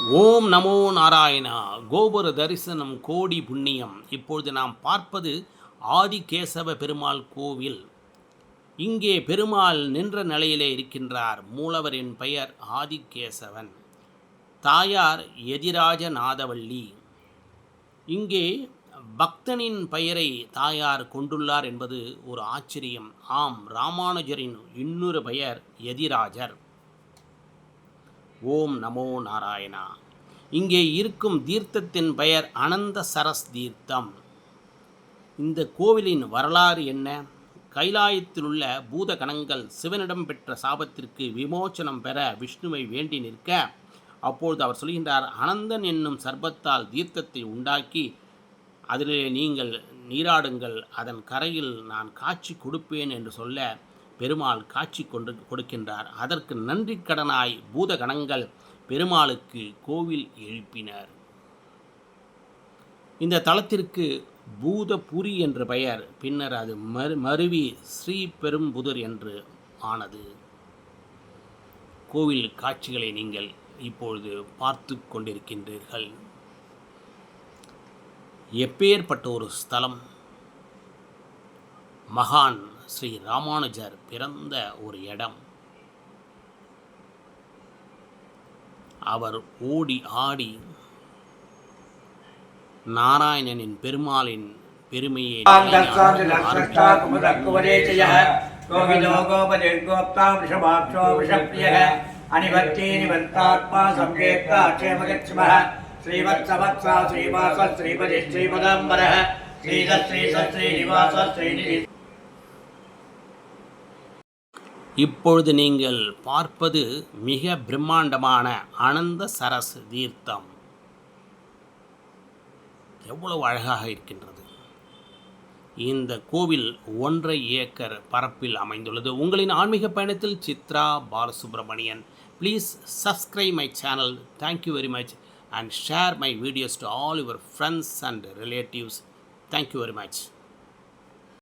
ஓம் நமோ நாராயணா. கோபுர தரிசனம் கோடி புண்ணியம். இப்பொழுது நாம் பார்ப்பது ஆதிகேசவ பெருமாள் கோவில். இங்கே பெருமாள் நின்ற நிலையிலே இருக்கின்றார். மூலவரின் பெயர் ஆதிகேசவன். தாயார் எதிராஜ நாதவள்ளி இங்கே பக்தனின் பெயரை தாயார் கொண்டுள்ளார் என்பது ஒரு ஆச்சரியம். ஆம் ராமானுஜரின் இன்னொரு பெயர் எதிராஜர். ஓம் நமோ நாராயணா. இங்கே இருக்கும் தீர்த்தத்தின் பெயர் அனந்த சரஸ் தீர்த்தம். இந்த கோவிலின் வரலாறு என்ன? கைலாயத்தில் உள்ள பூத கணங்கள் சிவனிடம் பெற்ற சாபத்திற்கு விமோச்சனம் பெற விஷ்ணுவை வேண்டி நிற்க அப்பொழுது அவர் சொல்கின்றார் அனந்தன் என்னும் சர்பத்தால் தீர்த்தத்தை உண்டாக்கி அதிலே நீங்கள் நீராடுங்கள் அதன் கரையில் நான் காட்சி கொடுப்பேன் என்று சொல்ல பெருமாள் காட்சி கொண்டு கொடுக்கின்றார். அதற்கு நன்றி கடனாய் பூதகணங்கள் பெருமாளுக்கு கோவில் எழுப்பினர். இந்த தலத்திற்கு பூதபுரி என்ற பெயர். பின்னர் அது மறு மருவி ஸ்ரீபெரும்புதர் என்று ஆனது. கோவில் காட்சிகளை நீங்கள் இப்பொழுது பார்த்து கொண்டிருக்கின்றீர்கள். எப்பேற்பட்ட ஒரு ஸ்தலம்? மகான் ஸ்ரீ ராமானுஜர் பிறந்த ஒரு இடம். அவர் ஓடி ஆடி நாராயணனின் பெருமாளின் பெருமையை அனிவர்த்தி நிவர்த்தாத்மா சம்வேத்தா க்ஷேமகட்சும ஸ்ரீவத்சவத்சா ஸ்ரீவாச ஸ்ரீபதி ஸ்ரீபதாம்பர. ஸ்ரீத ஸ்ரீச ஸ்ரீனிவாச ஸ்ரீநிதி இப்பொழுது நீங்கள் பார்ப்பது மிக பிரம்மாண்டமான அனந்த சரஸ் தீர்த்தம். எவ்வளவு அழகாக இருக்கின்றது. இந்த கோவில் ஒன்றை ஏக்கர் பரப்பில் அமைந்துள்ளது. உங்களின் ஆன்மீக பயணத்தில் Chitra Balasubramanian please subscribe my channel thank you very much and share my videos to all your friends and relatives thank you very much